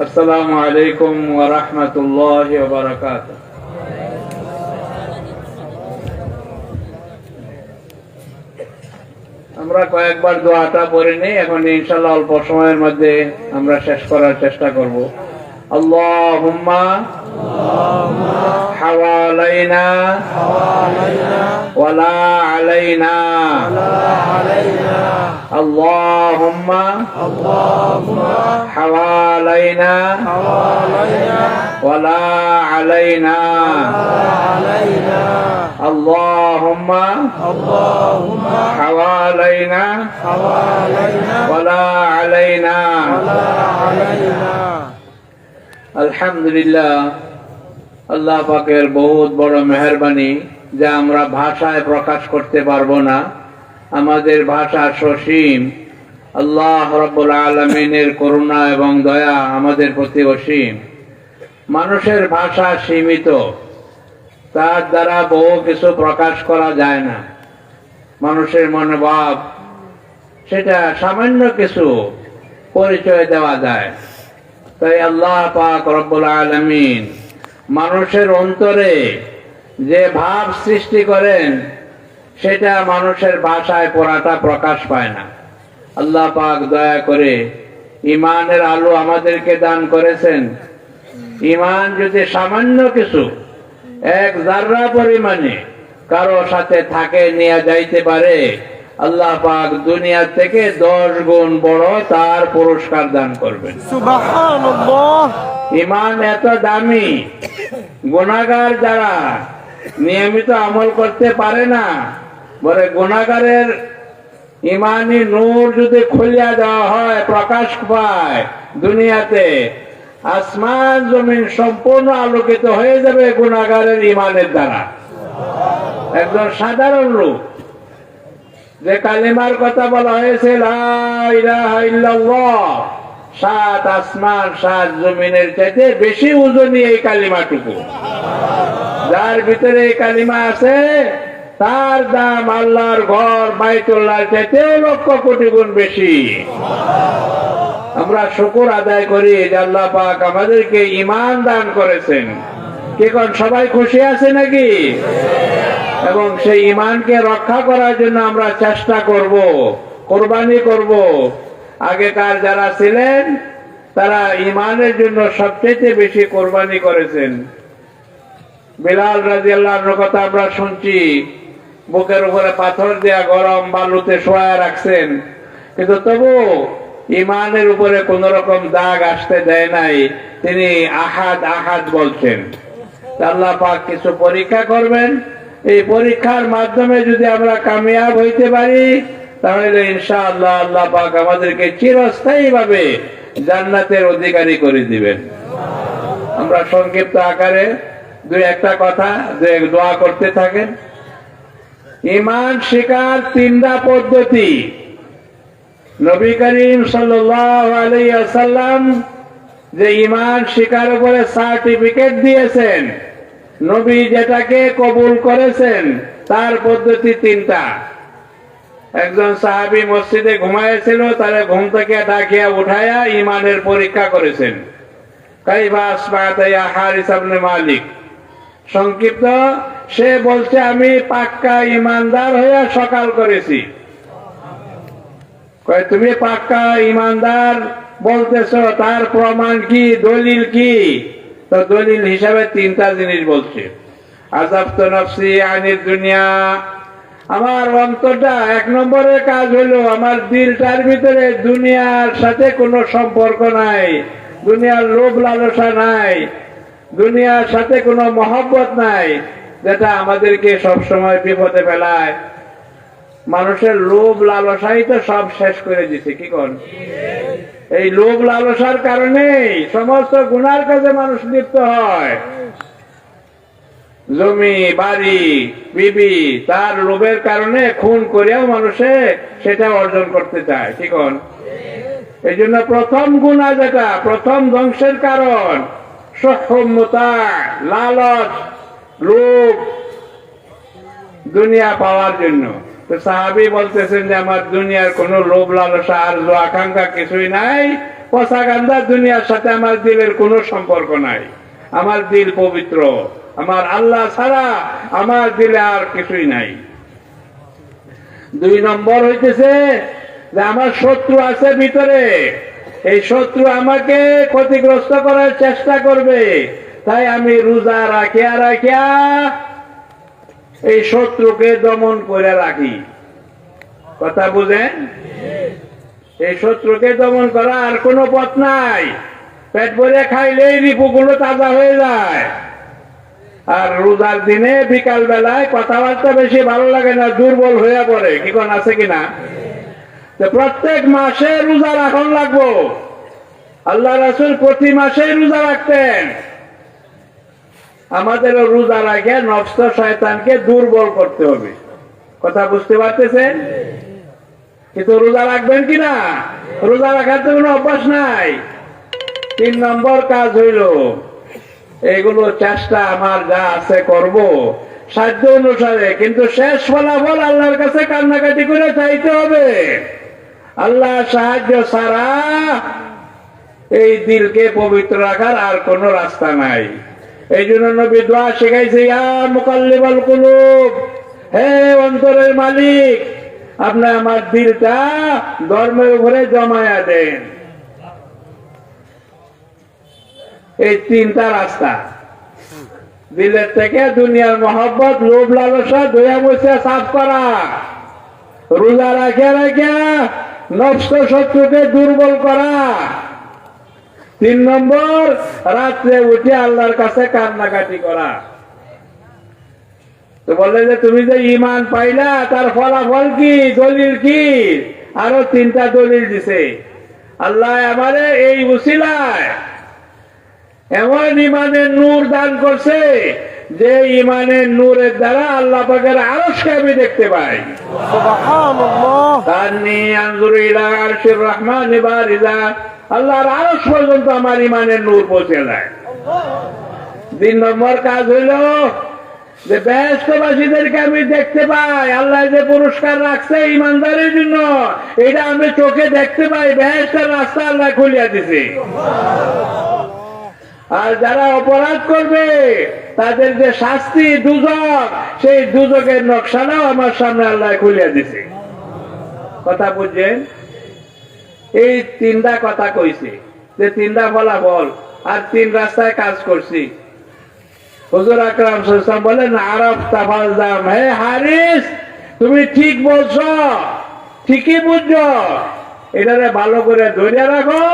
আসসালামু আলাইকুম ওয়া রাহমাতুল্লাহি ওয়া বারাকাতুহু। আমরা কয়েকবার দোয়াটা পড়ে নেই, এখন ইনশাআল্লাহ অল্প সময়ের মধ্যে আমরা শেষ করার চেষ্টা করব। আল্লাহুম্মা হাওয়ালাইনা ওয়ালা আলাইনা আল্লাহুম্মা হাওয়া حوالينا ولا علينا اللهم حوالينا ولا علينا আলহামদুলিল্লাহ আল্লাহ পাকের বহুত বড় মেহরবানি যা আমরা ভাষায় প্রকাশ করতে পারবো না আমাদের ভাষা সসীম আল্লাহ রব্বুল আলমিনের করুণা এবং দয়া আমাদের প্রতি অসীম। মানুষের ভাষা সীমিত। তার দ্বারা বহু কিছু প্রকাশ করা যায় না। মানুষের মনোভাব, সেটা সামান্য কিছু পরিচয় দেওয়া যায়। তাই আল্লাহ পাক রব্বুল আলমিন মানুষের অন্তরে যে ভাব সৃষ্টি করেন, সেটা মানুষের ভাষায় পড়াটা প্রকাশ পায় না। আল্লাহ পাক দয়া করে ইমানের আলো আমাদেরকে দান করেছেন। ইমান যদি সামান্য কিছু এক জাররা পরিমাণে কারও সাথে থাকে নিয়ে যাইতে পারে আল্লাহ পাক দুনিয়া থেকে দশ গুণ বড় তার পুরস্কার দান করবেন। ইমান এত দামি গুণাগার যারা নিয়মিত আমল করতে পারে না বলে গুণাগারের ইমানি নূর যদি খুলিয়া দেওয়া হয়, প্রকাশ পায় দুনিয়াতে, আসমান জমিন সম্পূর্ণ আলোকিত হয়ে যাবে গুণাগারের ইমানের দ্বারা। একজন সাধারণ লোক, যে কালিমার কথা বলা হয়েছে সাত আসমান, সাত জমিনের চাইতে বেশি ওজনই এই কালিমাটুকু। যার ভিতরে এই কালিমা আছে তার দাম আল্লাহর ঘর বাইতুল্লাহর চাইতেও লক্ষ কোটি গুণ বেশি। আমরা শুকুর আদায় করি যে আল্লাহ পাক আমাদেরকে ইমান দান করেছেন। কি কোন, সবাই খুশি আছে নাকি? এবং সেই ইমানকে রক্ষা করার জন্য আমরা চেষ্টা করব, কোরবানি করব। আগেকার যারা ছিলেন, তারা ইমানের জন্য সবচেয়ে বেশি কোরবানি করেছেন। বিলাল রাজি আল্লাহর কথা আমরা শুনছি বুকের উপরে পাথর দেয়া গরম বালুতে শোয়া রাখছেন। কিন্তু তবু ইমানের উপরে কোন রকম দাগ আসতে দেয় নাই, তিনি আহাদ আহাদ বলছেন। আল্লাহ পাক কিছু পরীক্ষা করবেন। এই পরীক্ষার মাধ্যমে যদি আমরা কামিয়াব হইতে পারি, তাহলে ইনশাআল্লাহ আল্লাহ আল্লাহ পাক আমাদেরকে চিরস্থায়ী ভাবে জান্নাতের অধিকারী করে দিবেন। আমরা সংক্ষিপ্ত আকারে দুই একটা কথা দোয়া করতে থাকেন। ইমান শিকার তিনটা পদ্ধতি। নবী করিম সাল্লাম যে ইমান শিকার উপরে সার্টিফিকেট দিয়েছেন, নবী যেটাকে কবুল করেছেন, তার পদ্ধতি তিনটা। একজন সাহাবি মসজিদে ঘুমাইছিল তারে ঘুম থেকে ডাকিয়া উঠাইয়া ইমানের পরীক্ষা করেছেন। কাইবা আসবাতাইয়া হারিস আবনে মালিক। সংক্ষিপ্ত সে বলছে, আমি পাক্কা ইমানদার হইয়া সকাল করেছি। তুমি পাক্কা ইমানদার বলতেছ, তার প্রমাণ কি, দলিল কি? তো দলিল হিসাবে তিনটা জিনিস বলছে। দুনিয়া। আমার অন্তরটা এক নম্বরের কাজ হলো আমার দিলটার ভিতরে দুনিয়ার সাথে কোনো সম্পর্ক নাই, দুনিয়ার লোভ লালসা নাই, দুনিয়ার সাথে কোনো মহব্বত নাই। যেটা আমাদেরকে সবসময় বিপদে ফেলায়। মানুষের লোভ লালসাই তো সব শেষ করে দিছে, কি কন? এই লোভ লালসার কারণেই সমস্ত গুনার কাজে মানুষ লিপ্ত হয়। জমি, বাড়ি, বিবি, তার লোভের কারণে খুন করেও মানুষে সেটা অর্জন করতে চায় ঠিক এই জন্য প্রথম গুণা যেটা, প্রথম ধ্বংসের কারণ সক্ষমতা লালচ লোভ দুনিয়া পাওয়ার জন্য। তো সাহাবি বলতেছেন যে, আমার দুনিয়ার কোনো লোভ লালসা আর আকাঙ্ক্ষা কিছুই নাই। পচা গান্ধা দুনিয়ার সাথে আমার দিলের কোনো সম্পর্ক নাই। আমার দিল পবিত্র। আমার আল্লাহ ছাড়া আমার দিলে আর কিছুই নাই। দুই নম্বর হইতেছে যে, আমার শত্রু আছে ভিতরে। এই শত্রু আমাকে ক্ষতিগ্রস্ত করার চেষ্টা করবে। তাই আমি রোজা রাখিয়া রাখিয়া এই শত্রুকে দমন করে রাখি। কথা বুঝেন? এই শত্রুকে দমন করা আর কোনো পথ নাই। পেট ভরে খাইলেই রিপুগুলো তাজা হয়ে যায়। আর রোজার দিনে বিকাল বেলায় কথাবার্তা বেশি ভালো লাগে না, দুর্বল হয়ে পড়ে। কি কোন আছে কিনা? প্রত্যেক মাসে রোজা রাখন লাগবো। আল্লাহ রাসুল প্রতি মাসে রোজা রাখতেন। আমাদের রোজা রাখে, নষ্ট শয়তানকে দুর্বল করতে হবে। কথা বুঝতে পারতেছেন? কিন্তু রোজা রাখবেন কিনা রোজা রাখার তো কোনো অভ্যাস নাই। তিন নম্বর কাজ হইল এইগুলো চেষ্টা আমার যা আছে করব, সাধ্য অনুসারে। কিন্তু শেষ ফলাফল আল্লাহর কাছে কান্নাকাটি করে চাইতে হবে। আল্লাহ সাহায্য ছাড়া এই দিলকে পবিত্র রাখার আর কোনো রাস্তা নাই। এই জন্য নবী দোয়া শিখাইছে মুকাল্লিবাল কুলুব, হে অন্তরের মালিক, আপনি আমার দিলটা ধর্মের উপরে জমায়া দেন। এই তিনটা রাস্তা। দিলের থেকে দুনিয়ার মহব্বত, লোভ, লালসা, দয়া বসে সাফ করা। রোজা রাখে রাখে নষ্ট শত্রুকে দুর্বল করা। তিন নম্বর, রাত্রে উঠে আল্লাহর কাছে কান্নাকাটি করা। তো বললে যে, তুমি যে ইমান পাইলা, তার ফলাফল কি? দলিল কি? আরও তিনটা দলিল দিছে। আল্লাহ আমারে এই উসিলায় এমন ইমানের নূর দান করছে যে ইমানের নূরের দ্বারা আল্লাহ পাকের আরও আমি দেখতে পাই। তার নিয়ে আঞ্জুর ইলা আরশের রহমান এবার আল্লাহর আরও পর্যন্ত আমার ইমানের নূর পৌঁছে যায়। তিন নম্বর কাজ হইল যে ব্যস্তবাসীদেরকে আমি দেখতে পাই। আল্লাহ যে পুরস্কার রাখছে ইমানদারের জন্য এটা আমি চোখে দেখতে পাই। ব্যস্তের রাস্তা আল্লাহ খুলিয়া দিছে। আর যারা অপরাধ করবে তাদের যে শাস্তি দুজক সেই দুজকের নকশাটাও আমার সামনে আল্লাহ খুলিয়া দিছে। কথা বুঝছেন? এই তিনটা কথা কইছে। যে তিনটা ফলাফল আর তিন রাস্তায় কাজ করছি। হুজুর আকরাম বলেন, আরব তাফাল দাম হে হারিস, তুমি ঠিক বলছো, ঠিকই বুঝছ। এটারে ভালো করে ধরিয়া রাখো,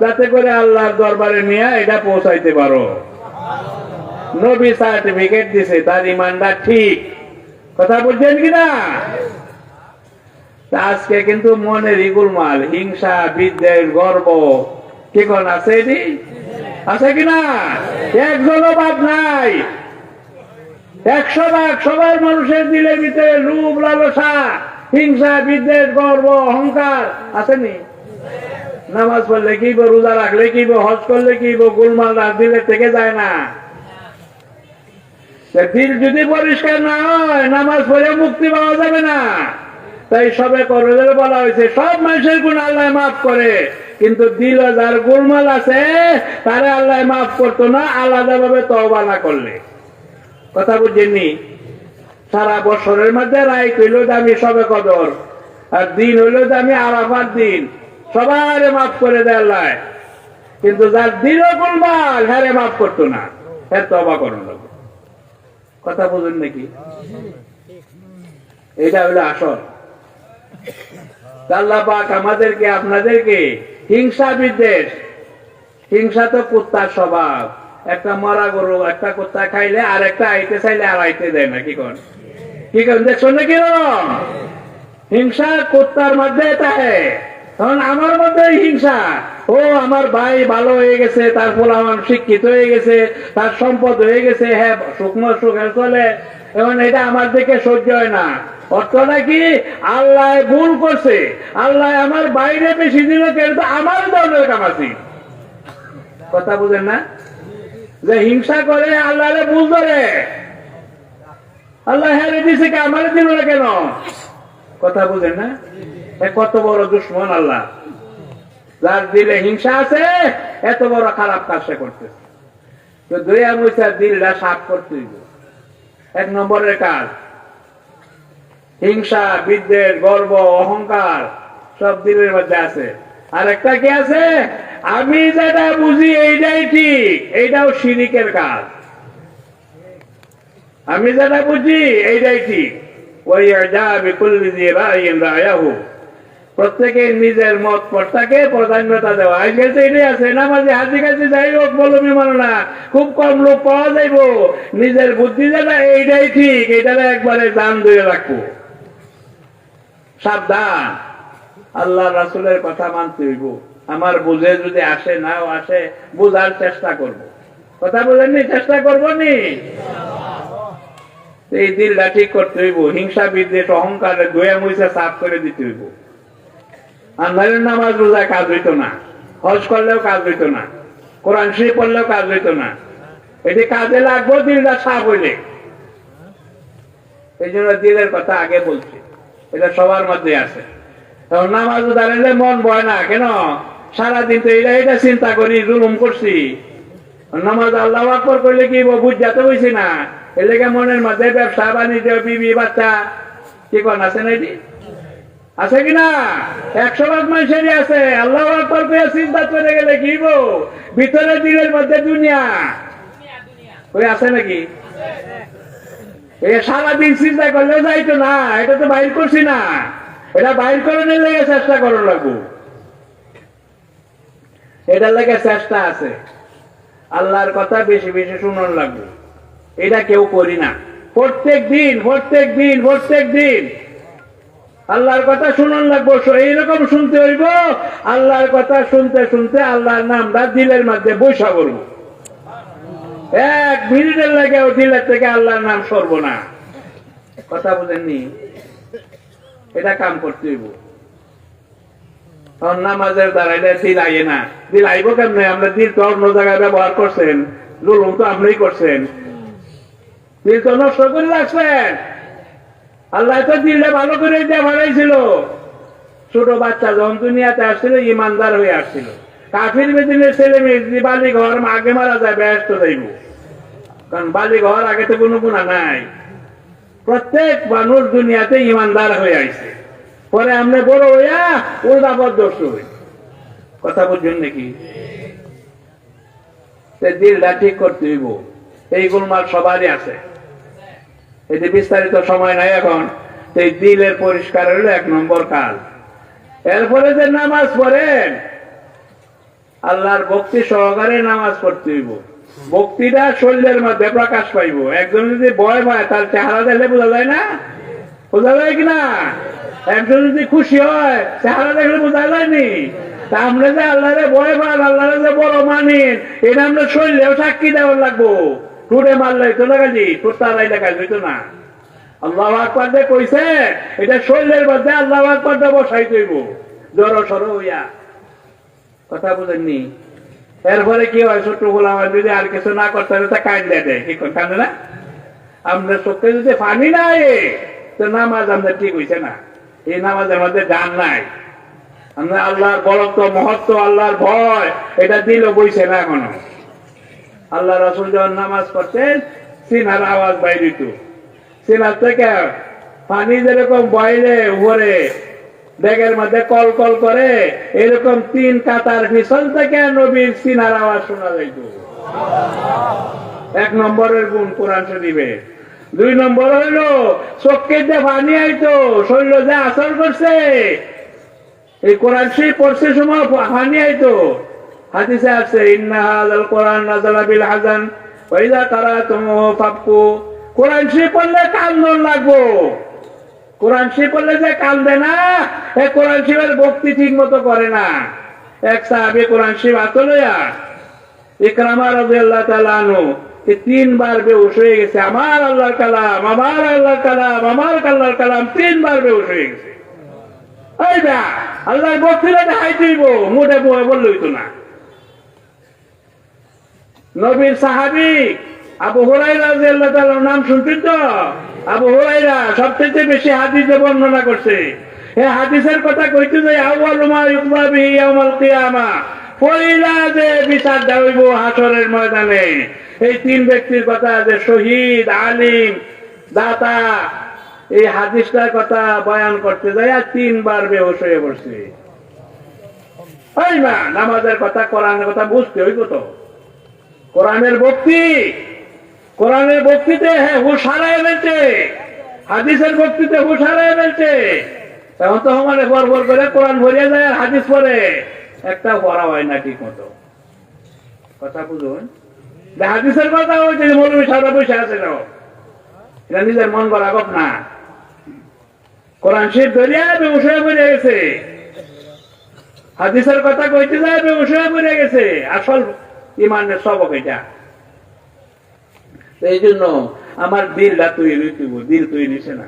যাতে করে আল্লাহর দরবারে নিয়ে এটা পৌঁছাইতে পারো। নবী সার্টিফিকেট দিছে, তার ইমানটা ঠিক। কথা বুঝছেন কিনা? আজকে কিন্তু মনের ইগুলমাল হিংসা, বিদ্বেষ, গর্ব। কি কোন আছে এটি? আছে কিনা? একজনও বাদ নাই। একশো ভাগ সবার মানুষের দিলে ভিতরে লোভ লালসা, হিংসা, বিদ্বেষ, গর্ব, অহংকার। আসেনি? নামাজ পড়লে কি রোজা রাখলে কি হজ করলে কি গোলমাল রাত দিলে থেকে যায় না। তা যদি পরিষ্কার না হয়, নামাজ পড়ে মুক্তি পাওয়া যাবে না। তাই সবে করলে বলা হয়েছে, সব মানুষের গুণ আল্লাহ মাফ করে। কিন্তু দিল যার গোলমাল আছে, তারে আল্লাহ মাফ করতো না আলাদা ভাবে তওবা না করলে। কথা বুঝছেননি সারা বছরের মধ্যে রায় হইল দামি সবে কদর, আর দিন হইল দামি আরাফার দিন। সবার মাফ করে দেয় আল্লাহ। কিন্তু যার দিল গোলমাল হ্যাঁ মাফ করতো না হ্যাঁ তবা করুন লাগবে কথা বুঝুন নাকি? এটা হলো আসল। আল্লাহ আমাদেরকে, আপনাদেরকে হিংসা বিদ্বেষ। হিংসা তো কুত্তার স্বভাব। একটা মরা গরু একটা কুত্তা খাইলে আর একটা আইতে চাইলে আর আইতে দেয় না, কি কর কি করেন দেখছ না কীরকম হিংসা কুত্তার মধ্যে থাকে তখন আমার মধ্যে হিংসা। ও, আমার ভাই ভালো হয়ে গেছে, তার আমার শিক্ষিত হয়ে গেছে, তার সম্পদ হয়ে গেছে হ্যাঁ শুকনো সুখে চলে। এখন এটা আমার দিকে সহ্য হয় না। অর্থটা কি? আল্লাহ ভুল করছে। আল্লাহ আমার বাইরে বেশি দিল, কিন্তু আমার দলের কামাছি। কথা বুঝেন না? যে হিংসা করে আল্লাহরে ভুল ধরে। আল্লাহ হ্যাঁ দিছে আমার দিল না কেন? কথা বুঝেন না? কত বড় দুশ্মন আল্লাহ। যার দিলে হিংসা আছে, এত বড় খারাপ কাজ সে করতেছে তো দয়া মুচার দিলটা সাফ করতে এক নম্বরের কাজ। হিংসা, বিদ্বেষ, গর্ব, অহংকার সব দিলের মধ্যে আছে। আর একটা কি আছে? আমি যেটা বুঝি এইটাই ঠিক, এইটাও শিরিকের কাজ। আমি যেটা বুঝি এইটাই ঠিক। ওই যা বিপুল রায়াহু। প্রত্যেকে নিজের মত প্রাধান্যতা দেওয়া। আজকাল তো এটাই আছে, নামাজে হাজি কাছে যাই হোক মানো না, খুব কম লোক পাওয়া যাইব। নিজের বুদ্ধি যেটা, এইটাই ঠিক, এইটারে একবারে দান দিয়ে রাখব। সাবধান। আল্লাহ রাসুলের কথা মানতে হইব। আমার বুঝে যদি আসে, নাও আসে, বুঝার চেষ্টা করব। কথা বলেননি? চেষ্টা করব নি? এই দিলটা ঠিক করতে হইব। হিংসা বিদ্বেষ অহংকারে দয়া মুইসা সাফ করে দিতে হইব। আন্ধারের নামাজ রোজা কাজ হইতো না। হজ করলেও কাজ হইতো না। কোরআন শরীফ পড়লেও কাজ হইতো না। এটি কাজে লাগবো, দিলটা সাফ হইলে। এই জন্য দিলের কথা আগে বলছি। এটা সবার মধ্যে আছে। নামাজ দাঁড়ালে মন বয় না, কেন? সারাদিন তো এটা এটা চিন্তা করি, জুলুম করছি। নামাজ আল্লাহ আকবর করলে কি বুঝাতে হয়েছি না। এর লেগে মনের মধ্যে ব্যবসা, বাণিজ্য, বিবি, বাচ্চা, কি কোন আছে না এটি আছে কি না একশো ভাগ মানুষেরই আছে। আল্লাহ আকবর চিন্তা করে গেলে কি গো ভিতরে দিলের মধ্যে দুনিয়া। ওই আছে নাকি? সারাদিন চিন্তা করলে যাইতো না, এটা তো বাইর করছি না। এটা বাইর করে চেষ্টা করো এটার লেগে চেষ্টা আছে। আল্লাহর কথা বেশি বেশি শুনুন লাগবে। এটা কেউ করি না। প্রত্যেক দিন প্রত্যেক দিন প্রত্যেক দিন। আল্লাহর কথা শুনুন লাগবো এইরকম শুনতে হইব, আল্লাহর কথা শুনতে শুনতে আল্লাহর নামটা দিলের মধ্যে বৈশা করব এক মিনিটের লাগে ও দিলের থেকে আল্লাহর নাম সরব না। কথা বুঝেননি? এটা কাম করতে হইব। তখন না। আমরা দিল তো অন্য জায়গায় ব্যবহার করছেন তো করছেন। দিল তো নষ্ট করে রাখছেন। আল্লাহ তো দিলটা ভালো করে দিয়ে বানাইছিল। ছোট বাচ্চা যখন দুনিয়াতে আসছিল, ইমানদার হয়ে আসছিল। কাফির বেদিনের ছেলে মেয়ে বালি ঘর আগে মারা যায়, ব্যস্ত যাইব কারণ বালি ঘর আগে তো কোনো গুণা নাই। প্রত্যেক মানুষ দুনিয়াতে ইমানদার হয়ে আইছে। পরে আমরা বড় হইয়া উল্টা পদ্মস্ত হই। কথা বুঝছেন নাকি? দিলটা ঠিক করতে হইব। এই গুলমাল সবারই আছে। এতে বিস্তারিত সময় নাই এখন, এই দিলের পরিষ্কার হইল এক নম্বর কাজ এরপরে যে নামাজ পড়েন, আল্লাহর ভক্তি সহকারে নামাজ পড়তে হইব। ভক্তিটা শরীরের মধ্যে প্রকাশ পাইব। একজন যদি ভয় পায়, তার চেহারা দেখলে বোঝা যায় না? বোঝা যায় কিনা একজন যদি খুশি হয়, চেহারা দেখলে বোঝা যায়নি? তা আমরা যে আল্লাহরে ভয় পান, আল্লাহরে যে বড় মানেন, এটা আমরা শরীরেও সাক্ষী দেওয়ার লাগবো। টুটে মারলে তো না কাজি তোর তারাই দেখা যেত না। আল্লাহ আকবর যে কইছে, এটা শরীরের মধ্যে আল্লাহ আকবর বসাই তৈব জড় সর হইয়া। কথা বুঝেননি? এরপরে কি হয়, ছোট্ট গোলাম যদি আর কিছু না করতে হবে তা কান্দে দেয় কি কান্দে না? আমরা চোখে যদি পানি নাই, তো নামাজ আমাদের ঠিক হইছে না। এই নামাজের মধ্যে গান নাই। আমরা আল্লাহর বলত্ব, মহত্ব, আল্লাহর ভয়, এটা দিল বইছে না এখনও। আল্লাহ রাসুল যখন নামাজ পড়তেন সিনার আওয়াজ বাইরিত সিনার থেকে পানি যেরকম বয়লে উপরে, ব্যাগের মধ্যে কল কল করে, এরকম তিন কাতার পিছন থেকে নবীর সিনার আওয়াজ শোনা যাইত। এক নম্বরের গুণ কোরআন শরীফে। দুই নম্বর হইল, চোখকে যে পানি আইতো, শরীর যে আসর করছে, এই কোরআন শরীফ পড়ছে সময় পানি আইতো। হাদিসে আছে, ইন্না হাযাল কোরআন নাযালা বিল ওয়া ইযা কারাতুমু ফাবকু। কোরআন শরীফ পড়লে কান্দন লাগবো। কোরআন শরীফ পড়লে যে কান্দে না, এ কোরআন শরীফের ভক্তি মতো করে না। এক সাহাবী কোরআন শরীফ হাতে লইয়া ইকরামা রাদিয়াল্লাহু তাআলা আনহু তিনবার বেহুশ হয়ে গেছে। আমার আল্লাহর কালাম, আমার আল্লাহর কালাম, আমার আল্লাহর কালাম তিনবার বেহুশ হয়ে গেছে। আল্লাহর বক্তিরা দেখাই দিব মুঠে বয়ে বললে হইতো না। নবীর সাহাবি আবু হুরাইরা নাম শুনছেন তো? আবু হুরাইরা সবচেয়ে বেশি হাদিসে বর্ণনা করছে। এ হাদিসের কথা কইতে যে আউয়ালু মা ইয়াউমাল কিয়ামা। যে বিচার দেওয়াইব হাসরের ময়দানে, এই তিন ব্যক্তির কথা যে শহীদ, আলিম, দাতা, এই হাদিসটার কথা বয়ান করতে আর তিনবার বেহোশ হয়ে পড়ছে। নামাজের কথা, কোরআনের কথা বুঝতে হইব তো? কোরআনের ভক্তি কোরআনের ভক্তিতে হ্যাঁ হুশ হারায় হাদিসের ভক্তিতে হুশ হারায় তখন তো আমাদের বর বর করে কোরআন ভরিয়ে যায় আর হাদিস পরে একটা পড়া হয় না ঠিক মতো কথা বুঝুন? হাদিসের কথা হয়েছে যে মৌলবী সারা বসে আছে না এটা নিজের মন করা গপ না। কোরআন শরীফ ধরিয়া বেউসয়ে পড়ে গেছে। হাদিসের কথা কইতে যায় বেউসয়ে পড়ে গেছে। আসল ইমানের সবক এটা। এই জন্য আমার দিলটা তৈরি লইতিব দিল তুই নিছে না।